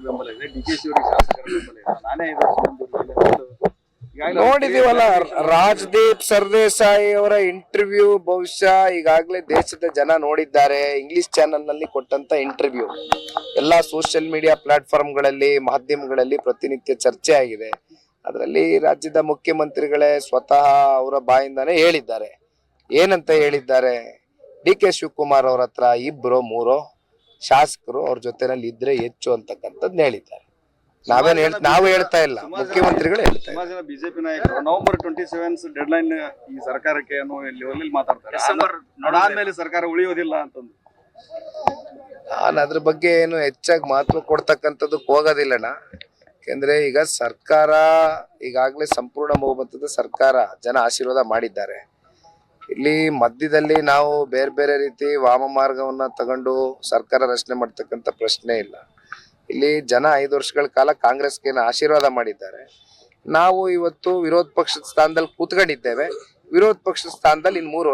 ಶಾಸಕರ ಬೆಂಬಲ ಇದೆ ಡಿ ಕೆ ಶಿವರಿಗೆ ಶಾಸಕರ ಬೆಂಬಲ ಇದೆ. ನಾನೇ ಐದು ವರ್ಷ ನೋಡಿದೀವಲ್ಲ ರಾಜದೀಪ್ ಸರ್ದೇಸಾಯಿ ಅವರ ಇಂಟರ್ವ್ಯೂ ಬಹುಶಃ ಈಗಾಗಲೇ ದೇಶದ ಜನ ನೋಡಿದ್ದಾರೆ ಇಂಗ್ಲಿಷ್ ಚಾನೆಲ್ನಲ್ಲಿ ಕೊಟ್ಟಂತ ಇಂಟರ್ವ್ಯೂ ಎಲ್ಲಾ ಸೋಷಿಯಲ್ ಮೀಡಿಯಾ ಪ್ಲಾಟ್ಫಾರ್ಮ್ಗಳಲ್ಲಿ ಮಾಧ್ಯಮಗಳಲ್ಲಿ ಪ್ರತಿನಿತ್ಯ ಚರ್ಚೆ ಆಗಿದೆ. ಅದರಲ್ಲಿ ರಾಜ್ಯದ ಮುಖ್ಯಮಂತ್ರಿಗಳೇ ಸ್ವತಃ ಅವರ ಬಾಯಿಂದಾನೇ ಹೇಳಿದ್ದಾರೆ. ಏನಂತ ಹೇಳಿದ್ದಾರೆ? ಡಿ ಕೆ ಶಿವಕುಮಾರ್ ಅವ್ರ ಹತ್ರ ಇಬ್ರು ಮೂರೋ? ಶಾಸಕರು ಅವ್ರ ಜೊತೆನಲ್ಲಿ ಇದ್ರೆ ಹೆಚ್ಚು ಅಂತಕ್ಕಂಥದ್ದು ಹೇಳಿದ್ದಾರೆ. ನಾವೇನ್ ಹೇಳ್ ನಾವು ಹೇಳ್ತಾ ಇಲ್ಲ. ಮುಖ್ಯಮಂತ್ರಿಗಳು ಹೇಳ್ತಾ ಇದ್ದಾರೆ ಸುಮಾರು ಜನ ಬಿಜೆಪಿ ನಾಯಕರು November twenty seven deadline ಈ ಸರ್ಕಾರಕ್ಕೆ ಅನ್ನೋ ಲೆವೆಲ್ ಮಾತಾಡ್ತಾರೆ. ಅದಾದ್ಮೇಲೆ ಸರ್ಕಾರ ಉಳಿಯೋದಿಲ್ಲ ಅಂತಂದು. ನಾನು ಅದ್ರ ಬಗ್ಗೆ ಏನು ಹೆಚ್ಚಾಗಿ ಮಹತ್ವ ಕೊಡ್ತಕ್ಕಂಥದ್ದಕ್ಕೆ ಹೋಗೋದಿಲ್ಲಣ್ಣ. ಯಾಕೆಂದ್ರೆ ಈಗ ಸರ್ಕಾರ ಈಗಾಗಲೇ ಸಂಪೂರ್ಣ ಬಹುಮತದ ಸರ್ಕಾರ ಜನ ಆಶೀರ್ವಾದ ಮಾಡಿದ್ದಾರೆ. ಇಲ್ಲಿ ಮಧ್ಯದಲ್ಲಿ ನಾವು ಬೇರೆ ಬೇರೆ ರೀತಿ ವಾಮ ಮಾರ್ಗವನ್ನ ತಗೊಂಡು ಸರ್ಕಾರ ರಚನೆ ಮಾಡ್ತಕ್ಕಂಥ ಪ್ರಶ್ನೆ ಇಲ್ಲ. ಇಲ್ಲಿ ಜನ ಐದು ವರ್ಷಗಳ ಕಾಲ ಕಾಂಗ್ರೆಸ್ಗೆ ಆಶೀರ್ವಾದ ಮಾಡಿದ್ದಾರೆ. ನಾವು ಇವತ್ತು ವಿರೋಧ ಪಕ್ಷದ ಸ್ಥಾನದಲ್ಲಿ ಕೂತ್ಕೊಂಡಿದ್ದೇವೆ. ವಿರೋಧ ಪಕ್ಷದ ಸ್ಥಾನದಲ್ಲಿ ಇನ್ ಮೂರು